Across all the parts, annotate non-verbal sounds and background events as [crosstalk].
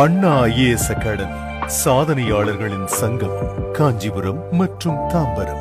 அண்ணா IAS academy சாதனையாளர்களின் சங்கம் காஞ்சிபுரம் மற்றும் Tambaram.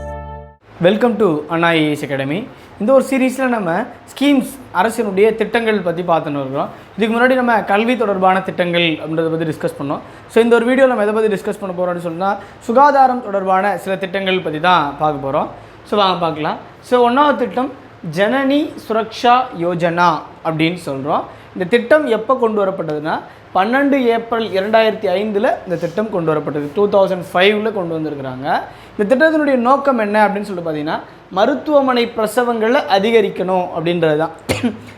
Welcome to Anna IAS academy இந்த ஒரு சீரீஸில் நம்ம ஸ்கீம்ஸ் அரசினுடைய திட்டங்கள் பற்றி பார்த்துன்னு இருக்கிறோம். இதுக்கு முன்னாடி நம்ம கல்வி தொடர்பான திட்டங்கள் அப்படின்றத பற்றி டிஸ்கஸ் பண்ணோம். ஸோ இந்த ஒரு வீடியோவில் நம்ம எதை பற்றி டிஸ்கஸ் பண்ண போகிறோம்னு சொன்னால் சுகாதாரம் தொடர்பான சில திட்டங்கள் பற்றி தான் பார்க்க போகிறோம் ஸோ வாங்க பார்க்கலாம். ஸோ ஒன்றாவது திட்டம் ஜனனி சுரக்ஷா யோஜனா அப்படின்னு சொல்கிறோம் இந்த திட்டம் எப்போ கொண்டு வரப்பட்டதுன்னா பன்னெண்டு ஏப்ரல் இரண்டாயிரத்தி ஐந்தில் இந்த திட்டம் கொண்டு வரப்பட்டது. டூ தௌசண்ட் ஃபைவ்ல கொண்டு வந்திருக்கிறாங்க. இந்த திட்டத்தினுடைய நோக்கம் என்ன அப்படின்னு சொல்லிட்டு பார்த்தீங்கன்னா மருத்துவமனை பிரசவங்களை அதிகரிக்கணும் அப்படின்றது தான்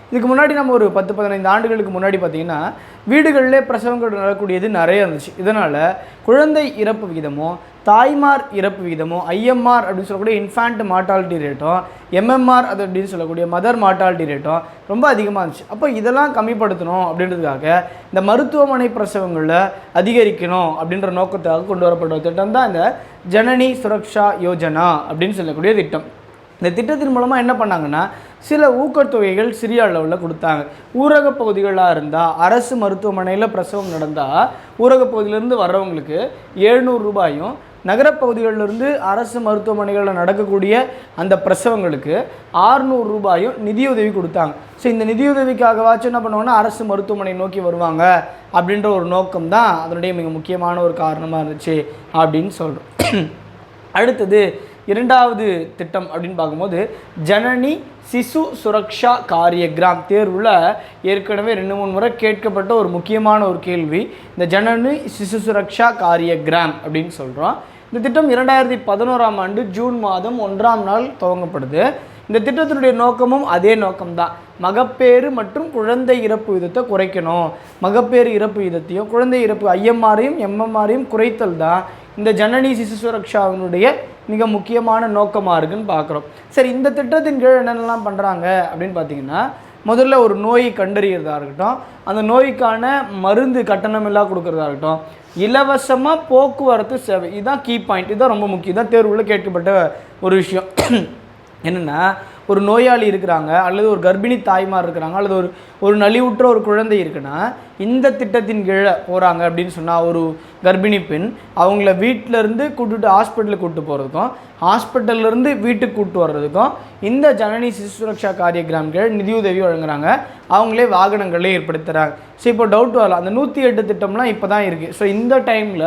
இதுக்கு முன்னாடி நம்ம ஒரு பத்து பதினைந்து ஆண்டுகளுக்கு முன்னாடி பார்த்தீங்கன்னா வீடுகளிலே பிரசவங்கள் நடக்கூடியது நிறைய இருந்துச்சு. இதனால் குழந்தை இறப்பு விகிதமும் தாய்மார் இறப்பு விகிதமும் ஐஎம்ஆர் அப்படின்னு சொல்லக்கூடிய இன்ஃபேண்ட் மார்ட்டாலிட்டி ரேட்டும் எம்எம்ஆர் அது அப்படின்னு சொல்லக்கூடிய மதர் மார்ட்டாலிட்டி ரேட்டும் ரொம்ப அதிகமாக இருந்துச்சு. அப்போ இதெல்லாம் கம்மிப்படுத்தணும் அப்படின்றதுக்காக இந்த மருத்துவமனை பிரசவங்களில் அதிகரிக்கணும் அப்படின்ற நோக்கத்துக்காக கொண்டு வரப்பட்ட ஒரு திட்டம் தான் இந்த ஜனனி சுரக்ஷா யோஜனா அப்படின்னு சொல்லக்கூடிய திட்டம். இந்த திட்டத்தின் மூலமாக என்ன பண்ணாங்கன்னா சில ஊக்கத்தொகைகள் சிறிய அளவில் கொடுத்தாங்க. ஊரக பகுதிகளாக இருந்தால் அரசு மருத்துவமனையில் பிரசவம் நடந்தால் ஊரக பகுதியிலேருந்து வர்றவங்களுக்கு எழுநூறு ரூபாயும் நகரப்பகுதிகளிலிருந்து அரசு மருத்துவமனைகளில் நடக்கக்கூடிய அந்த பிரசவங்களுக்கு ஆறுநூறு ரூபாயும் நிதியுதவி கொடுத்தாங்க. ஸோ இந்த நிதியுதவிக்காகவாச்சும் என்ன பண்ணுவாங்கன்னா அரசு மருத்துவமனை நோக்கி வருவாங்க அப்படின்ற ஒரு நோக்கம் தான் அதனுடைய மிக முக்கியமான ஒரு காரணமாக இருந்துச்சு அப்படின்னு சொல்கிறோம் [clears throat] அடுத்தது இரண்டாவது திட்டம் அப்படின்னு பார்க்கும்போது ஜனனி சிசு சுரக்ஷா காரியக்ராம் தேர்வில் ஏற்கனவே ரெண்டு மூணு முறை கேட்கப்பட்ட ஒரு முக்கியமான ஒரு கேள்வி இந்த ஜனனி சிசு சுரக்ஷா காரியக்ராம் அப்படின்னு சொல்கிறோம் இந்த திட்டம் இரண்டாயிரத்தி பதினோராம் ஆண்டு ஜூன் மாதம் ஒன்றாம் நாள் துவங்கப்படுது. இந்த திட்டத்தினுடைய நோக்கமும் அதே நோக்கம்தான். மகப்பேறு மற்றும் குழந்தை இறப்பு விதத்தை குறைக்கணும். மகப்பேறு இறப்பு விதத்தையும் குழந்தை இறப்பு ஐஎம்ஆரையும் எம்எம்ஆரையும் குறைத்தல் தான் இந்த ஜனனி சிசு சுரக்ஷாவினுடைய மிக முக்கியமான நோக்கமாக இருக்குன்னு பார்க்குறோம். சரி இந்த திட்டத்தின் கீழ் என்னென்னலாம் பண்ணுறாங்க அப்படின்னு பார்த்தீங்கன்னா முதல்ல ஒரு நோயை கண்டறியறதா இருக்கட்டும் அந்த நோய்க்கான மருந்து கட்டணமில்லா கொடுக்குறதா இருக்கட்டும் இலவசமாக போக்குவரத்து சேவை. இதுதான் கீ பாயிண்ட் இதுதான் ரொம்ப முக்கியம். இதான் தேர்வில் கேட்கப்பட்ட ஒரு விஷயம். [clears throat] என்னென்னா ஒரு நோயாளி இருக்கிறாங்க அல்லது ஒரு கர்ப்பிணி தாய்மார் இருக்கிறாங்க அல்லது ஒரு ஒரு நலிவுற்ற ஒரு குழந்தை இருக்குன்னா இந்த திட்டத்தின் கீழே போகிறாங்க அப்படின்னு சொன்னால் ஒரு கர்ப்பிணி பெண் அவங்கள வீட்டிலேருந்து கூட்டுட்டு ஹாஸ்பிட்டலுக்கு கூப்பிட்டு போகிறதுக்கும் ஹாஸ்பிட்டல்லேருந்து வீட்டுக்கு கூப்பிட்டு வர்றதுக்கும் இந்த ஜனனி சிசு சுரக்ஷா காரியகிராம் கீழ் நிதியுதவி வழங்குறாங்க. அவங்களே வாகனங்களே ஏற்படுத்துகிறாங்க ஸோ இப்போ டவுட் வரலாம். அந்த நூற்றி எட்டு திட்டம்லாம் இப்போ தான் இருக்குது ஸோ இந்த டைமில்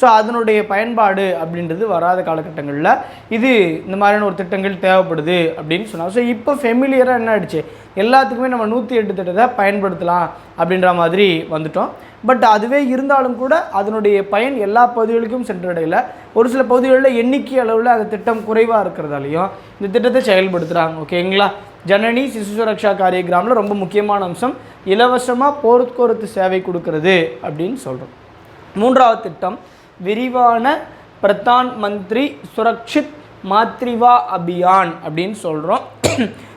ஸோ அதனுடைய பயன்பாடு அப்படின்றது வராத காலகட்டங்களில் இது இந்த மாதிரியான ஒரு திட்டங்கள் தேவைப்படுது அப்படின்னு சொன்னாங்க. ஸோ இப்போ ஃபெமிலியராக என்ன ஆயிடுச்சு? எல்லாத்துக்குமே நம்ம நூற்றி எட்டு திட்டத்தை பயன்படுத்தலாம் அப்படின்ற மாதிரி வந்துட்டோம். பட் அதுவே இருந்தாலும் கூட அதனுடைய பயன் எல்லா பகுதிகளுக்கும் சென்றடையில. ஒரு சில பகுதிகளில் எண்ணிக்கை அளவில் அந்த திட்டம் குறைவாக இருக்கிறதாலையும் இந்த திட்டத்தை செயல்படுத்துகிறாங்க ஓகேங்களா ஜனனி சிசு சுரக்ஷா காரியகிராமில் ரொம்ப முக்கியமான அம்சம் இலவசமாக போக்குவரத்து சேவை கொடுக்கறது அப்படின்னு சொல்கிறோம் மூன்றாவது திட்டம் விரிவான பிரதான் மந்திரி சுரக்ஷித் மாத்ரிவா அபியான் அப்படின்னு சொல்கிறோம்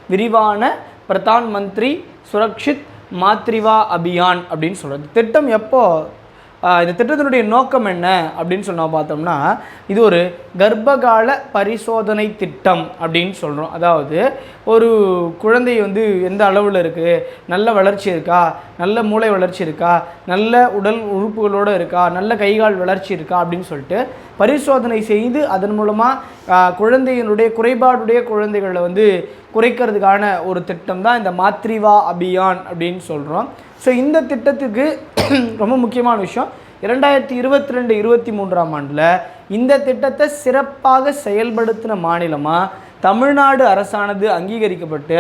விரிவான பிரதான் மந்திரி சுரக்ஷித் மாத்ரிவா அபியான் அப்படின்னு சொல்கிறது திட்டம் எப்போது இந்த திட்டத்தினுடைய நோக்கம் என்ன அப்படின்னு சொன்னால் பார்த்தோம்னா இது ஒரு கர்ப்பகால பரிசோதனை திட்டம் அப்படின்னு சொல்கிறோம் அதாவது ஒரு குழந்தை வந்து எந்த அளவில் இருக்குது நல்ல வளர்ச்சி இருக்கா? நல்ல மூளை வளர்ச்சி இருக்கா? நல்ல உடல் உறுப்புகளோடு இருக்கா? நல்ல கைகால் வளர்ச்சி இருக்கா? அப்படின்னு சொல்லிட்டு பரிசோதனை செய்து அதன் மூலமாக குழந்தையினுடைய குறைபாடுடைய குழந்தைகளை வந்து குறைக்கிறதுக்கான ஒரு திட்டம் தான் இந்த மாத்ரிவா அபியான் அப்படின்னு சொல்கிறோம் ஸோ இந்த திட்டத்துக்கு [clears throat] ரொம்ப முக்கியமான விஷயம். இரண்டாயிரத்தி இருபத்தி ரெண்டு இருபத்தி மூன்றாம் ஆண்டில் இந்த திட்டத்தை சிறப்பாக செயல்படுத்தின மாநிலமாக தமிழ்நாடு அரசானது அங்கீகரிக்கப்பட்டு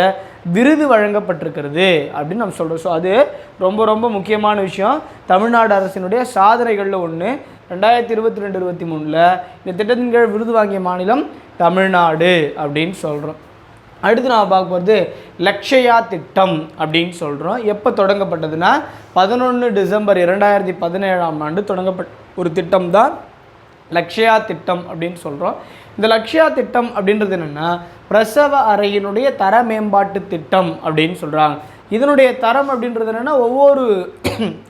விருது வழங்கப்பட்டிருக்கிறது அப்படின்னு நம்ம சொல்கிறோம் ஸோ அது ரொம்ப ரொம்ப முக்கியமான விஷயம். தமிழ்நாடு அரசினுடைய சாதனைகளில் ஒன்று ரெண்டாயிரத்தி இருபத்தி ரெண்டு இருபத்தி மூணில் இந்த திட்டத்தின் கீழ் விருது வாங்கிய மாநிலம் தமிழ்நாடு அப்படின்னு சொல்கிறோம் அடுத்து நான் பார்க்க போகிறது லக்ஷயா திட்டம் அப்படின்னு சொல்கிறோம் எப்போ தொடங்கப்பட்டதுன்னா பதினொன்று டிசம்பர் இரண்டாயிரத்தி பதினேழாம் ஆண்டு தொடங்கப்பட்ட ஒரு திட்டம் தான் லக்ஷயா திட்டம் அப்படின்னு சொல்கிறோம் இந்த லக்ஷயா திட்டம் அப்படின்றது என்னென்னா பிரசவ அறையினுடைய தர மேம்பாட்டு திட்டம் அப்படின்னு சொல்கிறாங்க இதனுடைய தரம் அப்படின்றது என்னென்னா ஒவ்வொரு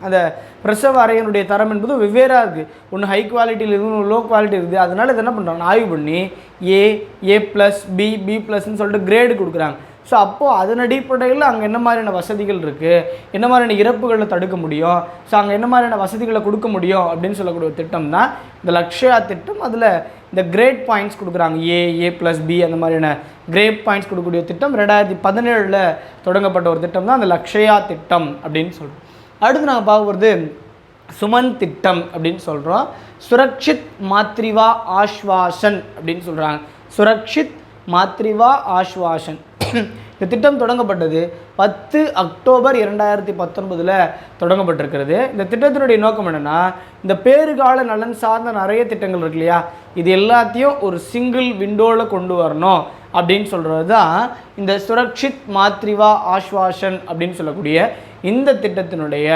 அந்த பிரசவ அறையினுடைய தரம் என்பது வெவ்வேறாக இருக்குது ஒன்று ஹை குவாலிட்டியில் இருக்குது ஒன்று லோ குவாலிட்டி இருக்குது. அதனால் இது என்ன பண்ணுறாங்க ஆய்வு பண்ணி A A plus B B ப்ளஸ்ன்னு சொல்லிட்டு கிரேடு கொடுக்குறாங்க. ஸோ அப்போது அதன் அடிப்படையில் அங்கே என்ன மாதிரியான வசதிகள் இருக்குது என்ன மாதிரியான இறப்புகளை தடுக்க முடியும்? ஸோ அங்கே என்ன மாதிரியான வசதிகளை கொடுக்க முடியும்? அப்படின்னு சொல்லக்கூடிய ஒரு திட்டம் தான் இந்த லக்ஷயா திட்டம். அதில் இந்த கிரேட் பாயிண்ட்ஸ் கொடுக்குறாங்க. ஏ ஏ ப்ளஸ் பி அந்த மாதிரியான கிரேட் பாயிண்ட்ஸ் கொடுக்கக்கூடிய திட்டம் ரெண்டாயிரத்தி பதினேழில் தொடங்கப்பட்ட ஒரு திட்டம் தான் அந்த லக்ஷயா திட்டம் அப்படின்னு சொல்கிறோம் அடுத்து நாங்கள் பார்க்க போகிறது சுமன் திட்டம் அப்படின்னு சொல்கிறோம் சுரக்ஷித் மாத்ரிவா ஆஷ்வாசன் அப்படின்னு சொல்கிறாங்க சுரக்ஷித் மாத்ரிவா ஆஷ்வாசன். [clears throat] இந்த திட்டம் தொடங்கப்பட்டது பத்து அக்டோபர் இரண்டாயிரத்தி பத்தொன்பதில் தொடங்கப்பட்டிருக்கிறது. இந்த திட்டத்தினுடைய நோக்கம் என்னென்னா இந்த பேறுகால நலன் சார்ந்த நிறைய திட்டங்கள் இருக்கு இல்லையா? இது எல்லாத்தையும் ஒரு சிங்கிள் விண்டோவில் கொண்டு வரணும். அப்படின்னு சொல்கிறது தான் இந்த சுரக்ஷித் மாத்ரிவா ஆஷ்வாசன் அப்படின்னு சொல்லக்கூடிய இந்த திட்டத்தினுடைய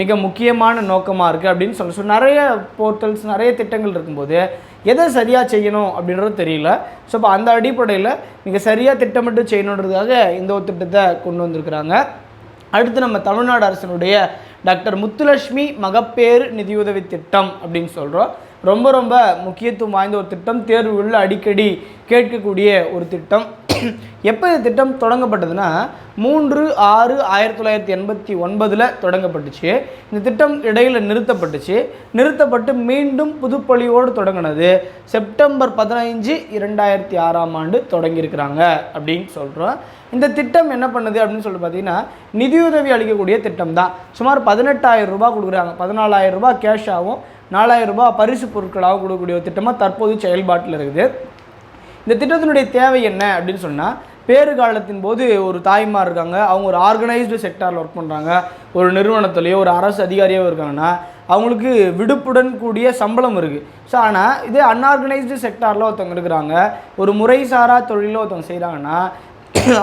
மிக முக்கியமான நோக்கமாக இருக்குது அப்படின்னு சொல்ல ஸோ நிறைய போர்ட்டல்ஸ் நிறைய திட்டங்கள் இருக்கும்போது எதை சரியாக செய்யணும் அப்படின்றது தெரியல. ஸோ இப்போ அந்த அடிப்படையில் மிக சரியாக திட்டமிட்டு செய்யணுன்றதுக்காக இந்த ஒரு திட்டத்தை கொண்டு வந்திருக்கிறாங்க. அடுத்து நம்ம தமிழ்நாடு அரசினுடைய டாக்டர் முத்துலட்சுமி மகப்பேறு நிதியுதவி திட்டம் அப்படின்னு சொல்கிறோம் ரொம்ப ரொம்ப முக்கியத்துவம் வாய்ந்த ஒரு திட்டம். தேர்வுகளில் அடிக்கடி கேட்கக்கூடிய ஒரு திட்டம். [clears throat] எப்போ இந்த திட்டம் தொடங்கப்பட்டதுன்னா மூன்று ஆறு ஆயிரத்தி தொள்ளாயிரத்தி எண்பத்தி ஒன்பதில் தொடங்கப்பட்டுச்சு. இந்த திட்டம் இடையில் நிறுத்தப்பட்டுச்சு. நிறுத்தப்பட்டு மீண்டும் புதுப்பள்ளியோடு தொடங்கினது. செப்டம்பர் பதினைஞ்சு இரண்டாயிரத்தி ஆறாம் ஆண்டு தொடங்கியிருக்கிறாங்க அப்படின்னு சொல்கிறோம் இந்த திட்டம் என்ன பண்ணுது அப்படின்னு சொல்லிட்டு பார்த்தீங்கன்னா நிதியுதவி அளிக்கக்கூடிய திட்டம் தான் சுமார் பதினெட்டாயிரம் ரூபாய் கொடுக்குறாங்க. பதினாலாயிரம் ரூபாய் கேஷாகவும் நாலாயிரம் ரூபாய் பரிசு பொருட்களாக கொடுக்கக்கூடிய ஒரு திட்டமாக தற்போது செயல்பாட்டில் இருக்குது. இந்த திட்டத்தினுடைய தேவை என்ன அப்படின்னு சொன்னால் பேறு காலத்தின் போது ஒரு தாய்மார் இருக்காங்க அவங்க ஒரு ஆர்கனைஸ்டு செக்டாரில் ஒர்க் பண்ணுறாங்க ஒரு நிறுவனத்துலேயோ ஒரு அரசு அதிகாரியோ இருக்காங்கன்னா அவங்களுக்கு விடுப்புடன் கூடிய சம்பளம் இருக்குது ஸோ ஆனால் இதே அன்ஆர்கனைஸ்டு செக்டாரில் ஒருத்தவங்க இருக்கிறாங்க ஒரு முறைசாரா தொழிலில் ஒருத்தவங்க செய்கிறாங்கன்னா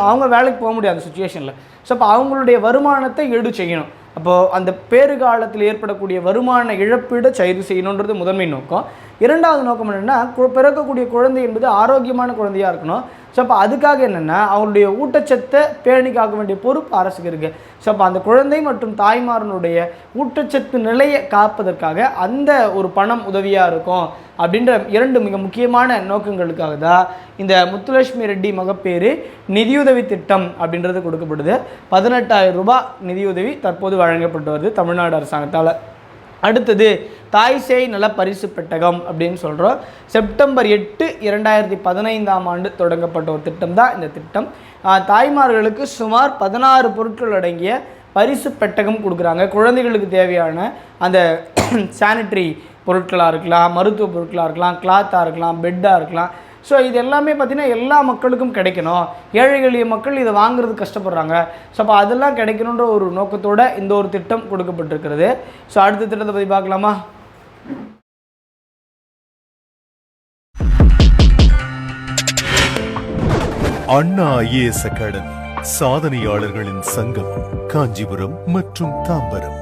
அவங்க வேலைக்கு போக முடியாது அந்த சுச்சுவேஷனில் ஸோ அப்போ அவங்களுடைய வருமானத்தை ஈடு செய்யணும். அப்போது அந்த பேறு காலத்தில் ஏற்படக்கூடிய வருமான இழப்பீடை செய்து செய்யணுன்றது முதன்மை நோக்கம். இரண்டாவது நோக்கம் என்னென்னா கு- பிறக்கக்கூடிய குழந்தை என்பது ஆரோக்கியமான குழந்தையாக இருக்கணும். ஸோ அப்போ அதுக்காக என்னென்னா அவருடைய ஊட்டச்சத்தை பேணி காக்க வேண்டிய பொறுப்பு அரசுக்கு இருக்குது ஸோ அப்போ அந்த குழந்தை மற்றும் தாய்மாரனுடைய ஊட்டச்சத்து நிலையை காப்பதற்காக அந்த ஒரு பணம் உதவியாக இருக்கும் அப்படின்ற இரண்டு மிக முக்கியமான நோக்கங்களுக்காக தான் இந்த முத்துலட்சுமி ரெட்டி மகப்பேறு நிதியுதவி திட்டம் அப்படின்றது கொடுக்கப்படுது. பதினெட்டாயிரம் ரூபாய் நிதியுதவி தற்போது வழங்கப்பட்டு வருது தமிழ்நாடு அரசாங்கத்தால். அடுத்தது தாய் சேய் நல பரிசு பெட்டகம் அப்படின்னு சொல்கிறோம் செப்டம்பர் எட்டு இரண்டாயிரத்தி பதினைந்தாம் ஆண்டு தொடங்கப்பட்ட ஒரு திட்டம் தான் இந்த திட்டம். தாய்மார்களுக்கு சுமார் பதினாறு பொருட்கள் அடங்கிய பரிசு பெட்டகம் கொடுக்குறாங்க. குழந்தைகளுக்கு தேவையான அந்த [clears throat] சானிட்ரி பொருட்களாக இருக்கலாம் மருத்துவ பொருட்களாக இருக்கலாம் கிளாத்தாக இருக்கலாம் பெட்டாக இருக்கலாம். ஸோ இது எல்லாமே பார்த்திங்கன்னா எல்லா மக்களுக்கும் கிடைக்கணும். ஏழை எளிய மக்கள் இதை வாங்குறது கஷ்டப்படுறாங்க. ஸோ அப்போ அதெல்லாம் கிடைக்கணுன்ற ஒரு நோக்கத்தோட இந்த ஒரு திட்டம் கொடுக்கப்பட்டிருக்கிறது. ஸோ அடுத்த திட்டத்தை பற்றி பார்க்கலாமா? அண்ணா ஐஏஎஸ் அகாடமி சாதனையாளர்களின் சங்கம் காஞ்சிபுரம் மற்றும் தாம்பரம்.